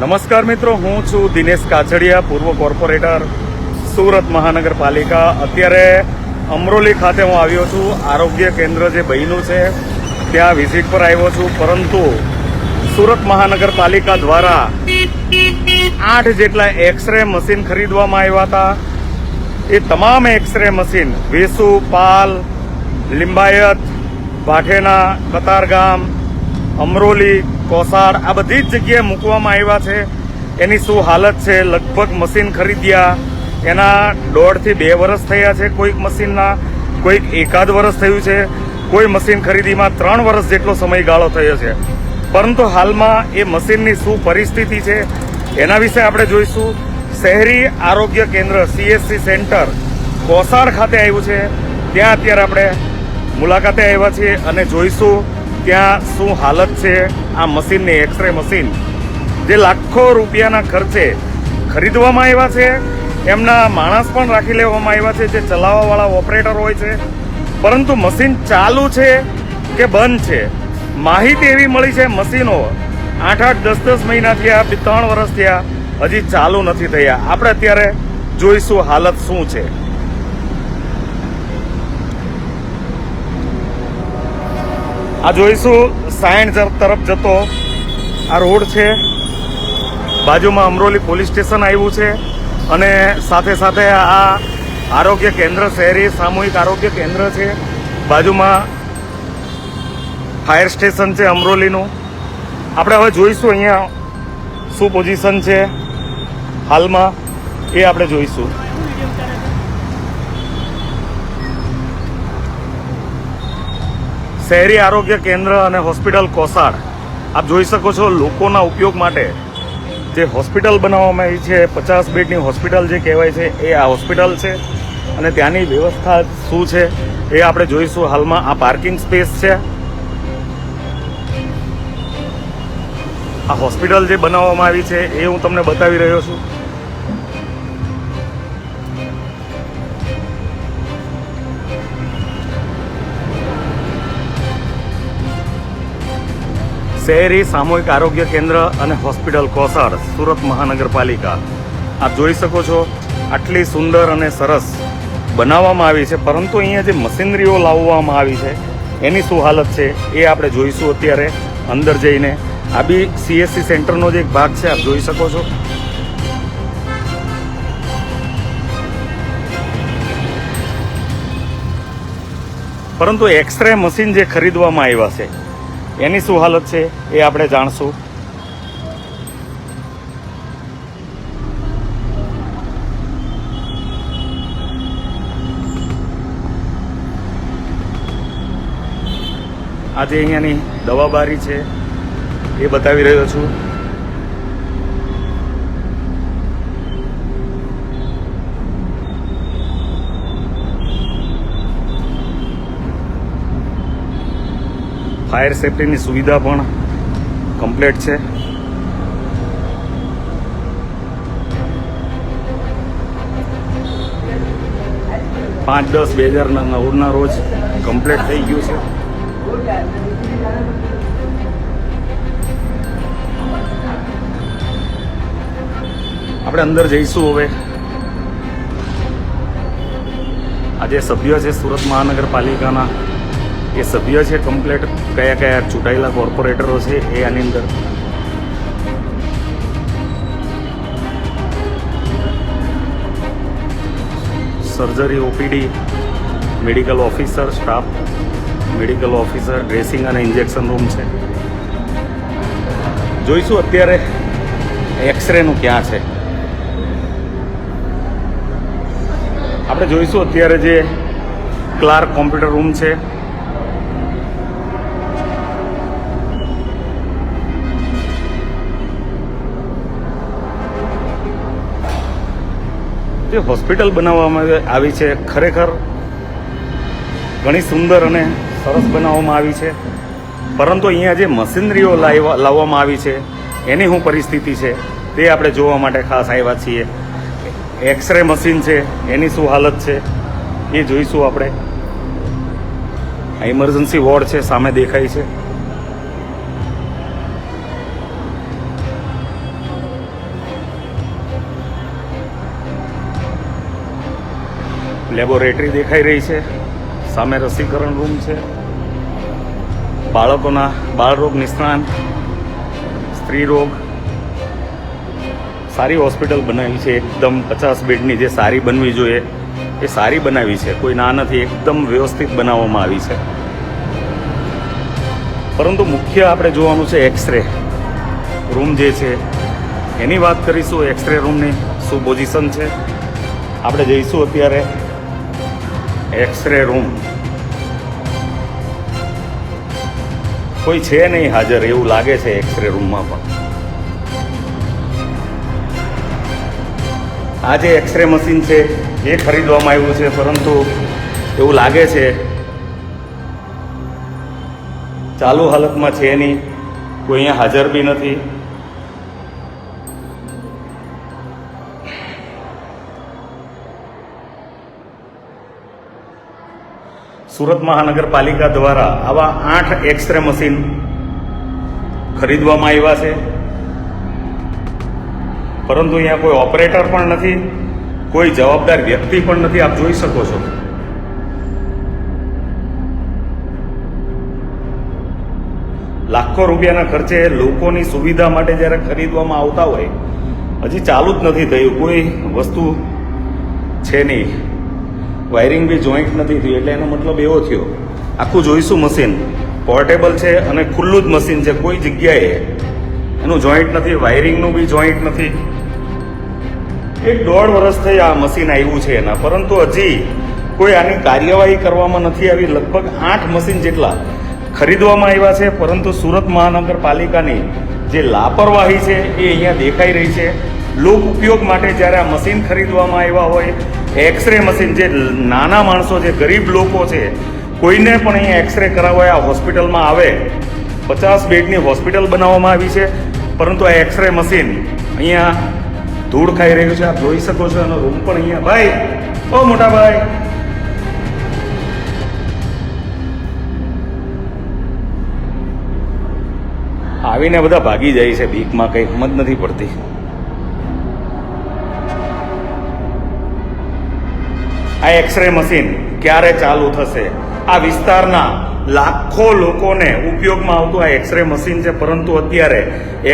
નમસ્કાર મિત્રો, હું છું દિનેશ કાછડિયા, પૂર્વ કોર્પોરેટર, સુરત મહાનગરપાલિકા. અત્યારે અમરોલી ખાતે હું આવ્યો છું. આરોગ્ય કેન્દ્ર જે બન્યું છે, ત્યાં વિઝિટ પર આવ્યો છું. પરંતુ સુરત મહાનગરપાલિકા દ્વારા આઠ જેટલા એક્સરે મશીન ખરીદવામાં આવ્યા હતા. એ તમામ x ray machine Vesu, Pal, Limbayat Bhathena Katargam Amroli Kosad આ બધી જ જગ્યાએ મૂકવામાં આવ્યા છે. એની શું હાલત છે? લગભગ મશીન ખરીદ્યા. એના દોઢથી બે વર્ષ થયા છે કોઈક મશીનના. કોઈક એકાદ વર્ષ થયું છે. કોઈ મશીન ખરીદીમાં ત્રણ વર્ષ જેટલો સમયગાળો થયો છે. પરંતુ હાલમાં એ મશીનની શું પરિસ્થિતિ છે એના વિશે આપણે જોઈશું. શહેરી આરોગ્ય કેન્દ્ર સીએસસી સેન્ટર કોસાડ ખાતે આવ્યું છે. ત્યાં અત્યારે આપણે મુલાકાતે આવ્યા છીએ અને જોઈશું ત્યાં શું હાલત છે? આ મશીનની એક્સરે મશીન જે લાખો રૂપિયાના ખર્ચે ખરીદવામાં આવ્યા છે. એમના માણસ પણ રાખી લેવામાં આવ્યા છે, જે ચલાવવાવાળા ઓપરેટર હોય છે. પરંતુ મશીન ચાલુ છે કે બંધ છે? માહિતી એવી મળી છે, મશીનો આઠ આઠ દસ દસ મહિના થયા ત્રણ વર્ષ થયા, હજી ચાલુ નથી થયા. આપણે અત્યારે જોઈશું હાલત શું છે. આ જોઈશું. સાયણ તરફ જતો આ રોડ છે. બાજુમાં અમરોલી પોલીસ સ્ટેશન આવ્યું છે અને સાથે સાથે આ આરોગ્ય કેન્દ્ર, શહેરી સામૂહિક આરોગ્ય કેન્દ્ર છે. બાજુમાં ફાયર સ્ટેશન છે અમરોલીનું. આપણે હવે જોઈશું અહીંયા શું પોઝિશન છે. હાલમાં એ આપણે જોઈશું. શહેરી આરોગ્ય કેન્દ્ર અને હોસ્પિટલ કોસાડ. આપ જોઈ શકો છો લોકોના ઉપયોગ માટે જે હોસ્પિટલ બનાવવામાં આવી છે, પચાસ બેડની હોસ્પિટલ જે કહેવાય છે, એ આ હોસ્પિટલ છે. અને ત્યાંની વ્યવસ્થા શું છે, એ આપણે જોઈશું. હાલમાં આ પાર્કિંગ સ્પેસ છે. આ હોસ્પિટલ જે બનાવવામાં આવી છે, એ હું તમને બતાવી રહ્યો છું. શહેરી સામૂહિક આરોગ્ય કેન્દ્ર અને હોસ્પિટલ કોસાડ સુરત મહાનગરપાલિકા. આપ જોઈ શકો છો, આટલી સુંદર અને સરસ બનાવવામાં આવી છે, પરંતુ અહીંયા જે મશીનરીઓ લાવવામાં આવી છે, એની શું હાલત છે, એ આપણે જોઈશું અત્યારે, અંદર જઈને. આ બી સીએસસી સેન્ટરનો જે એક ભાગ છે, આપ જોઈ શકો છો. પરંતુ એક્સરે મશીન જે ખરીદવામાં આવ્યા છે એની શું હાલત છે એ આપણે જાણશું. આજે અહીંયાની દવાબારી છે એ બતાવી રહ્યો છું. ફાયર સેફ્ટીની સુવિધા પણ કમ્પ્લીટ છે. પાંચ દસ બે હજારના નવના રોજ કમ્પ્લીટ થઈ ગયું છે. આપણે અંદર જઈશું હવે. આજે સભ્ય છે સુરત મહાનગરપાલિકાના એ સભ્ય છે કમ્પ્લેટ કયા કયા ચૂંટાયેલા કોર્પોરેટરો છે એ આની અંદર. Surgery OPD medical officer staff medical officer dressing અને ઇન્જેક્શન રૂમ છે. જોઈશું અત્યારે એક્સરેનું ક્યાં છે. આપણે જોઈશું અત્યારે જે ક્લાર્ક કોમ્પ્યુટર રૂમ છે. જે હોસ્પિટલ બનાવવામાં આવી છે, ખરેખર ઘણી સુંદર અને સરસ બનાવવામાં આવી છે. પરંતુ અહીંયા જે મશીનરીઓ લાવવા લાવવામાં આવી છે, એની શું પરિસ્થિતિ છે, તે આપણે જોવા માટે ખાસ આવ્યા છીએ. એક્સરે મશીન છે, એની શું હાલત છે, એ જોઈશું આપણે. આ ઇમરજન્સી વોર્ડ છે, સામે દેખાય છે. લેબોરેટરી દેખાઈ રહી છે. સામે રસીકરણ રૂમ છે. બાળકોના બાળરોગ નિષ્ણાંત, સ્ત્રી રોગ. સારી હોસ્પિટલ બનાવી છે. એકદમ પચાસ બેડની જે સારી બનવી જોઈએ, એ સારી બનાવી છે. કોઈ ના નથી, એકદમ વ્યવસ્થિત બનાવવામાં આવી છે. પરંતુ મુખ્ય આપણે જોવાનું છે એક્સરે રૂમ જે છે. એની વાત કરીશું, એક્સરે રૂમની શું પોઝિશન છે. આપણે જઈશું અત્યારે એક્સરે રૂમ કોઈ છે નહીં હાજર, એવું લાગે છે એક્સરે રૂમમાં પણ. આ જે એક્સરે મશીન છે, એ ખરીદવામાં આવ્યું છે, પરંતુ એવું લાગે છે ચાલુ હાલતમાં છે નહીં, કોઈ અહીંયા હાજર બી નથી. સુરત મહાનગરપાલિકા દ્વારા આવા આઠ એક્સરે મશીન ખરીદવામાં આવ્યા છે. પરંતુ અહીંયા કોઈ ઓપરેટર પણ નથી, કોઈ જવાબદાર વ્યક્તિ પણ નથી. આપ જોઈ શકો છો. લાખો રૂપિયાના ખર્ચે લોકોની સુવિધા માટે જ્યારે ખરીદવામાં આવતા હોય, હજી ચાલુ જ નથી થયું. કોઈ વસ્તુ છે નહીં. વાયરિંગ બી જોઈન્ટ નથી થયું, એટલે એનો મતલબ એવો થયો, આખું જોઈશું મશીન પોર્ટેબલ છે અને ખુલ્લું જ મશીન છે, કોઈ જગ્યાએ એનું જોઈન્ટ નથી, વાયરિંગનું બી જોઈન્ટ નથી. એક દોઢ વર્ષ થઈ આ મશીન આવ્યું છે એના, પરંતુ હજી કોઈ આની કાર્યવાહી કરવામાં નથી આવી. લગભગ આઠ મશીન જેટલા ખરીદવામાં આવ્યા છે, પરંતુ સુરત મહાનગરપાલિકાની જે લાપરવાહી છે એ અહીંયા દેખાઈ રહી છે. લોક ઉપયોગ માટે જ્યારે આ મશીન ખરીદવામાં આવ્યા હોય એક્સરે મશીન જે નાના માણસો જે ગરીબ લોકો છે, કોઈને પણ અહીંયા એક્સરે કરાવવા આ હોસ્પિટલમાં આવે, પચાસ બેડની હોસ્પિટલ બનાવવામાં આવી છે, પરંતુ આ એક્સરે મશીન અહીંયા ધૂળ ખાઈ રહ્યું છે. આપ જોઈ શકો છો એનો રૂમ પણ અહીંયા. ભાઈ, ઓ મોટા ભાઈ. આવીને બધા ભાગી જાય છે ભીખમાં કંઈ સમજ નથી પડતી. આ એક્સરે મશીન ક્યારે ચાલુ થશે? આ વિસ્તારના લાખો લોકોને ઉપયોગમાં આવતું આ એક્સરે મશીન છે, પરંતુ અત્યારે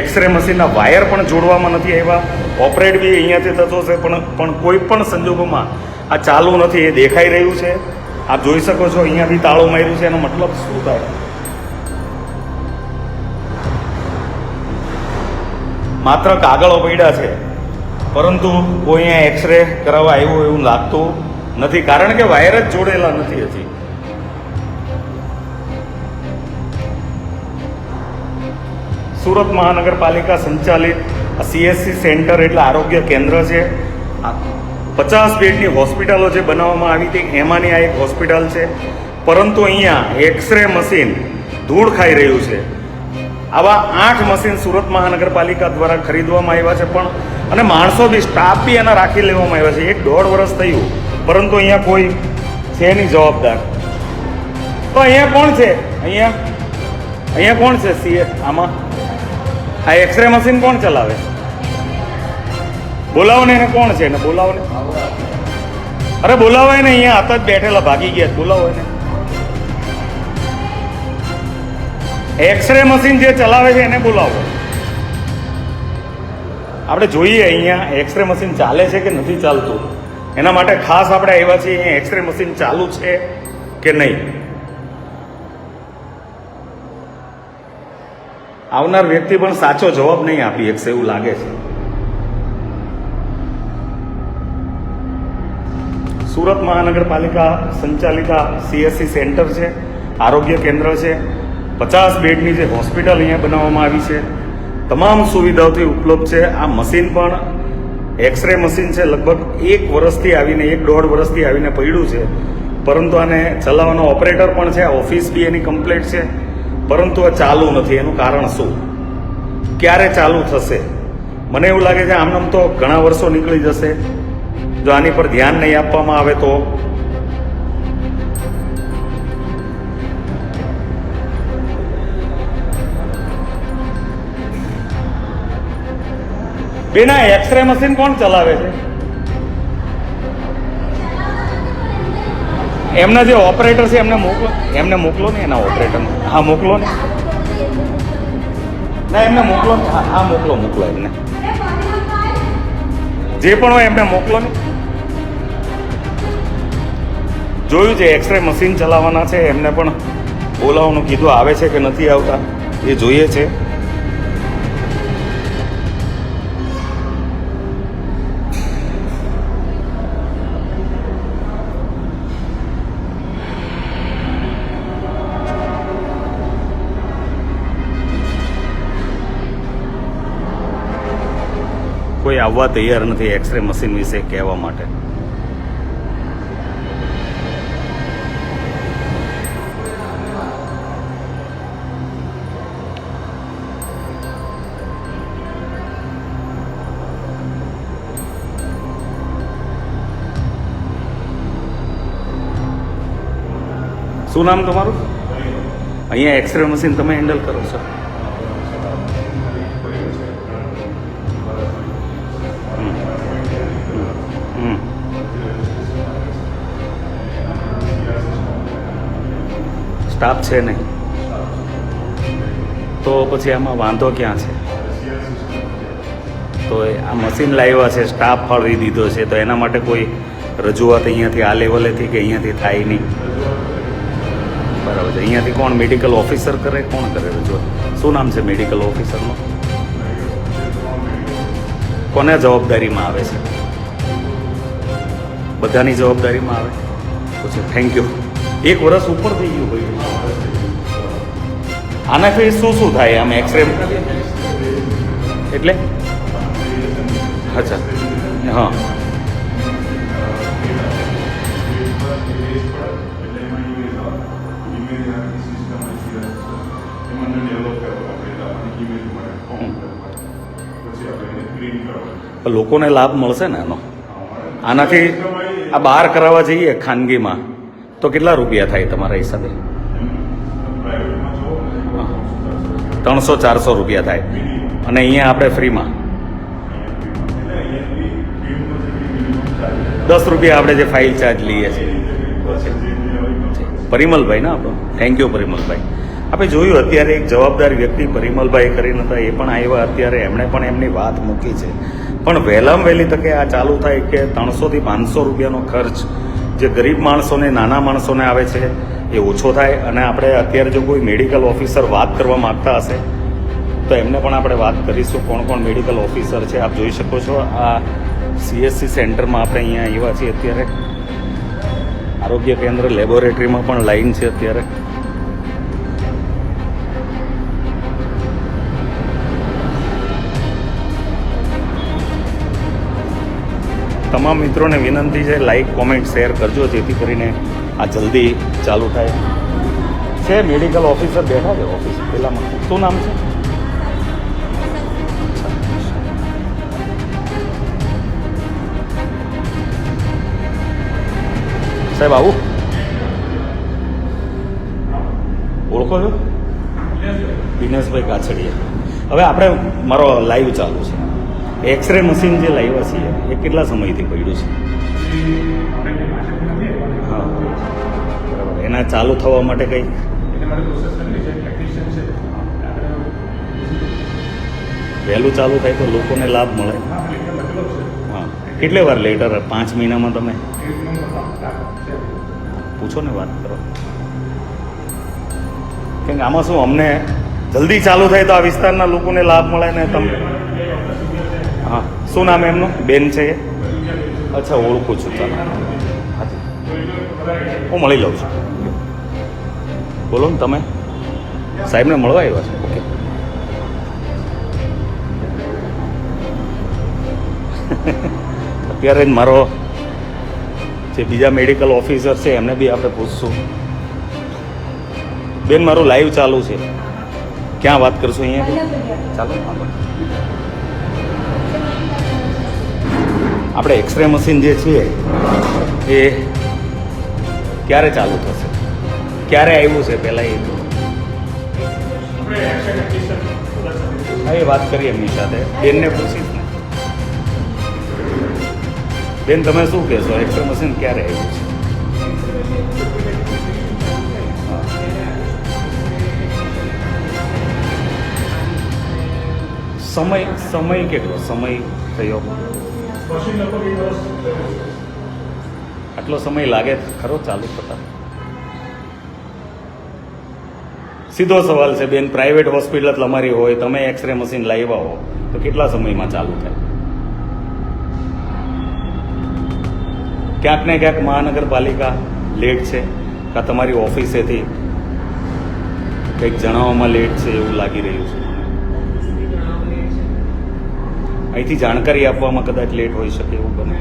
એક્સરે મશીનના વાયર પણ જોડવામાં નથી આવ્યા. ઓપરેટ બી અહીંયાથી થતો છે પણ પણ કોઈ પણ સંજોગોમાં આ ચાલુ નથી, એ દેખાઈ રહ્યું છે. આપ જોઈ શકો છો અહીંયાથી તાળું માર્યું છે, એનો મતલબ શું થાય? માત્ર કાગળો પડ્યા છે, પરંતુ કોઈ અહીંયા એક્સરે કરાવવા આવ્યું એવું લાગતું નથી, કારણ કે વાયર જ જોડેલા નથી હજી. સુરત મહાનગરપાલિકા સંચાલિત સીએસસી સેન્ટર એટલે આરોગ્ય કેન્દ્ર છે. પચાસ બેડની હોસ્પિટલો જે બનાવવામાં આવી હતી, એમાંની આ એક હોસ્પિટલ છે. પરંતુ અહીંયા એક્સરે મશીન ધૂળ ખાઈ રહ્યું છે. આવા આઠ મશીન સુરત મહાનગરપાલિકા દ્વારા ખરીદવામાં આવ્યા છે, પણ અને માણસો બી સ્ટાફ બી એના રાખી લેવામાં આવ્યા છે. એક દોઢ વર્ષ થયું. પરંતુ અહીંયા કોઈ છે નહીં જવાબદાર. તો અહીંયા કોણ છે? અહીંયા? અહીંયા કોણ છે? સીએ આમાં? આ એક્સરે મશીન કોણ ચલાવે? બોલાવો ને એને કોણ છે? એને બોલાવો ને અરે બોલાવો એને અહીંયા હાથ જ બેઠેલા ભાગી ગયા બોલાવો એને. એક્સરે મશીન જે ચલાવે છે એને બોલાવો. આપણે જોઈએ અહીંયા એક્સરે મશીન ચાલે છે કે નથી ચાલતું? એના માટે ખાસ આપણે આવ્યા છીએ અહીંયા એક્સરે મશીન ચાલુ છે કે નહીં? આવનાર વ્યક્તિ પણ સાચો જવાબ નહીં આપી શકશે એવું લાગે છે. સુરત મહાનગરપાલિકા સંચાલિત સીએસસી સેન્ટર છે, આરોગ્ય કેન્દ્ર છે, પચાસ બેડની જે હોસ્પિટલ અહીંયા બનાવવામાં આવી છે તમામ સુવિધાઓથી ઉપલબ્ધ છે. આ મશીન પણ એક્સરે મશીન છે. લગભગ એક વર્ષથી આવીને, એક દોઢ વર્ષથી આવીને પડ્યું છે. પરંતુ આને ચલાવવાનો ઓપરેટર પણ છે. ઓફિસ બી એની કમ્પ્લીટ છે. પરંતુ આ ચાલુ નથી. એનું કારણ શું? ક્યારે ચાલુ થશે? મને એવું લાગે છે આમનામ તો ઘણા વર્ષો નીકળી જશે. જો આની પર ધ્યાન નહીં આપવામાં આવે તો બેના એક્સરે મશીન કોણ ચલાવે છે? એમના જે ઓપરેટર છે, એમને મોકલો. એમને મોકલો ને એના ઓપરેટર હા, મોકલો ને. ના, એમને મોકલો ને. હા મોકલો મોકલો એમને. જે પણ હોય એમને મોકલો ને. જોયું છે એક્સરે મશીન ચલાવવાના છે. એમને પણ બોલાવવાનું કીધું આવે છે કે નથી આવતા. એ જોઈએ છે. આવવા તૈયાર નથી એક્સરે મશીન વિશે કહેવા માટે. શું નામ તમારું? અહીંયા એક્સરે મશીન તમે હેન્ડલ કરો છો? સ્ટાફ છે નહીં. તો પછી આમાં વાંધો ક્યાં છે? તો આ મશીન લાવ્યા છે સ્ટાફ ફાળવી દીધો છે, તો એના માટે કોઈ રજૂઆત અહીંયાથી આ લેવલેથી કે અહીંયાથી થાય નહીં. બરાબર છે. અહીંયાથી કોણ? મેડિકલ ઓફિસર કરે? કોણ કરે રજૂઆત? શું નામ છે મેડિકલ ઓફિસરનું કોને જવાબદારીમાં આવે છે? બધાની જવાબદારીમાં આવે? પછી થેન્ક યુ એક વર્ષ ઉપર થઈ ગયું ભાઈ. આનાથી શું શું થાય આમ એક્સરે એટલે? અચ્છા. હા. લોકોને લાભ મળશે ને આનો? આનાથી આ બહાર કરાવવા જઈએ ખાનગીમાં તો કેટલા રૂપિયા થાય તમારા હિસાબે? ત્રણસો, ચારસો રૂપિયા થાય. અને અહીંયા આપણે ફ્રીમાં. દસ રૂપિયા આપણે જે ફાઇલ ચાર્જ લઈએ છીએ. પરિમલભાઈ ના આપણો? થેન્ક યુ પરિમલભાઈ. આપણે જોયું અત્યારે એક જવાબદાર વ્યક્તિ પરિમલભાઈ કરીને હતા, એ પણ આવ્યા અત્યારે. એમણે પણ એમની વાત મૂકી છે. પણ વહેલામાં વહેલી તકે આ ચાલુ થાય કે ત્રણસોથી પાંચસો રૂપિયાનો ખર્ચ જે ગરીબ માણસોને, નાના માણસોને આવે છે એ ઓછો થાય અને આપણે અત્યારે જો કોઈ મેડિકલ ઓફિસર વાત કરવા માગતા હશે, તો એમને પણ આપણે વાત કરીશું કોણ કોણ મેડિકલ ઓફિસર છે. આપ જોઈ શકો છો આ સીએસસી સેન્ટરમાં આપણે અહીંયા આવ્યા છીએ અત્યારે. આરોગ્ય કેન્દ્ર લેબોરેટરીમાં પણ લાઈન છે અત્યારે. તમામ મિત્રોને વિનંતી છે લાઈક કોમેન્ટ શેર કરજો, જેથી કરીને આ જલ્દી ચાલુ થાય. છે મેડિકલ ઓફિસર બેઠા છે ઓફિસ પેલામાં. શું નામ છે? સાહેબ, આવું? ઓળખો છો? દિનેશભાઈ કાછડિયા. હવે આપણે મારો લાઈવ ચાલુ છે. એક્સરે મશીન જે લાવ્યા છીએ, એ કેટલા સમયથી પડ્યું છે? એના ચાલુ થવા માટે કંઈ? વહેલું ચાલુ થાય તો લોકોને લાભ મળે. હા કેટલી વાર લેટર પાંચ મહિનામાં તમે? પૂછો ને વાત કરો. કેમ કે આમાં શું અમને જલ્દી ચાલુ થાય તો આ વિસ્તારના લોકોને લાભ મળે ને તમને હા. શું નામ એમનું? બેન છે એ? અચ્છા ઓળખું છું ચાલો. હાજી હું મળી લઉં છું. બોલો ને તમે. સાહેબને મળવા આવ્યા છો? ઓકે અત્યારે મારો જે બીજા મેડિકલ ઓફિસર છે, એમને બી આપણે પૂછશું. બેન, મારું લાઈવ ચાલુ છે. ક્યાં વાત કરશું અહીંયા? ચાલો આપણે એક્સરે મશીન જે છે, એ ક્યારે ચાલુ થશે? ક્યારે આવ્યું છે પહેલાં એ? તો હા, એ વાત કરીએ એમની સાથે. બેનને પૂછી બેન, તમે શું કહેશો? એક્સરે મશીન ક્યારે આવ્યું છે? સમય સમય કેટલો? સમય થયો. આટલો સમય લાગે ખરો? ચાલુ થતા. સીધો સવાલ છે, બેન. પ્રાઇવેટ હોસ્પિટલ તમારી હોય, તમે એક્સરે મશીન લાવ્યા હો તો કેટલા સમયમાં ચાલુ થાય? ક્યાંક ને ક્યાંક મહાનગરપાલિકા લેટ છે, કાં તમારી ઓફિસેથી કંઈક જણાવવામાં લેટ છે એવું લાગી રહ્યું છે. અહીંથી જાણકારી આપવામાં કદાચ લેટ હોઈ શકે એવું બને.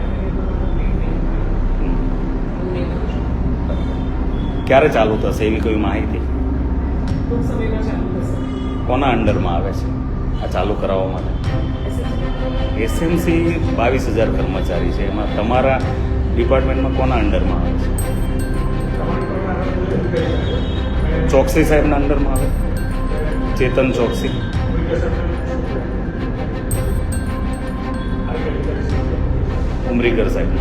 ક્યારે ચાલુ થશે એવી કોઈ માહિતી? ટૂંક સમયમાં ચાલુ થશે. કોના અંડરમાં આવે છે? આ ચાલુ કરાવવા માટે? એસએમસી બાવીસ હજાર કર્મચારી છે. એમાં તમારા ડિપાર્ટમેન્ટમાં કોના અંડરમાં આવે છે? ચોકસી સાહેબના અંડરમાં આવે? ચેતન ચોકસી? ઉમરીગર સાહેબ.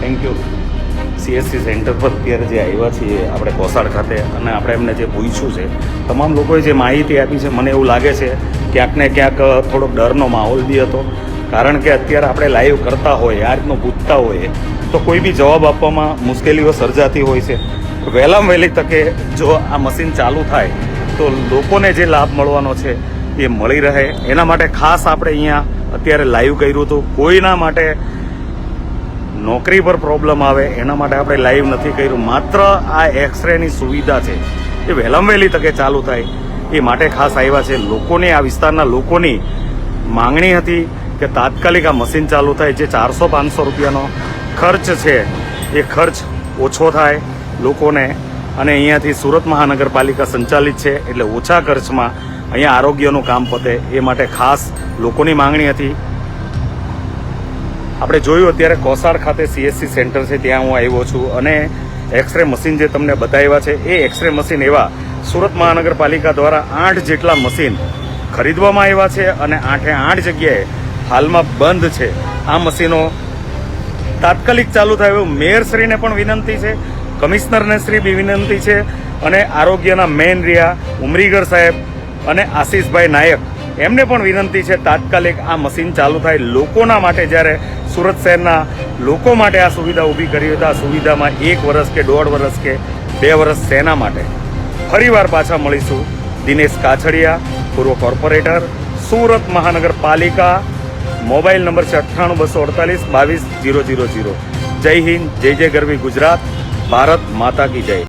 થેન્ક યુ સીએસસી સેન્ટર પર અત્યારે જે આવ્યા છીએ આપણે કોસાડ ખાતે અને આપણે એમને જે પૂછ્યું છે, તમામ લોકોએ જે માહિતી આપી છે, મને એવું લાગે છે, ક્યાંક ને ક્યાંક થોડોક ડરનો માહોલ બી હતો. કારણ કે અત્યારે આપણે લાઈવ કરતા હોય આ રીતનું પૂછતા હોઈએ, તો કોઈ બી જવાબ આપવામાં મુશ્કેલીઓ સર્જાતી હોય છે. વહેલામાં વહેલી તકે જો આ મશીન ચાલુ થાય, તો લોકોને જે લાભ મળવાનો છે, એ મળી રહે. એના માટે ખાસ આપણે અહીંયા અત્યારે લાઈવ કર્યું હતું. કોઈના માટે નોકરી પર પ્રોબ્લેમ આવે, એના માટે આપણે લાઈવ નથી કર્યું. માત્ર આ એક્સરેની સુવિધા છે, એ વહેલામ વહેલી તકે ચાલુ થાય. એ માટે ખાસ આવ્યા છે, લોકોની, આ વિસ્તારના લોકોની માંગણી હતી કે તાત્કાલિક આ મશીન ચાલુ થાય, જે ચારસો પાંચસો રૂપિયાનો ખર્ચ છે, એ ખર્ચ ઓછો થાય લોકોને. અને અહીંયાથી સુરત મહાનગરપાલિકા સંચાલિત છે, એટલે ઓછા ખર્ચમાં અહીંયા આરોગ્યનું કામ પતે, એ માટે ખાસ લોકોની માંગણી હતી. આપણે જોયું અત્યારે કોસાર ખાતે સીએસસી સેન્ટર છે, ત્યાં હું આવ્યો છું અને એક્સરે મશીન જે તમને બતાવ્યા છે, એ એક્સરે મશીન એવા સુરત મહાનગરપાલિકા દ્વારા આઠ જેટલા મશીન ખરીદવામાં આવ્યા છે અને આઠે આઠ જગ્યાએ હાલમાં બંધ છે. આ મશીનો તાત્કાલિક ચાલુ થાય એવું મેયરશ્રીને પણ વિનંતી છે, કમિશનરને શ્રી બી વિનંતી છે અને આરોગ્યના મેન રહ્યા ઉમરીગર સાહેબ અને આશીષભાઈ નાયક એમને પણ વિનંતી છે, તાત્કાલિક આ મશીન ચાલુ થાય. લોકોના માટે જ્યારે સુરત શહેરના લોકો માટે આ સુવિધા ઊભી કરી હોય તો આ સુવિધામાં એક વર્ષ કે દોઢ વર્ષ કે બે વર્ષ શેના માટે ફરીવાર પાછા મળીશું. દિનેશ કાછડિયા, પૂર્વ કોર્પોરેટર, સુરત મહાનગરપાલિકા. મોબાઈલ નંબર છે અઠ્ઠાણું બસો અડતાલીસ બાવીસ જીરો જીરો જીરો. જય હિન્દ, જય જય ગરવી ગુજરાત. ભારત માતા કી જય.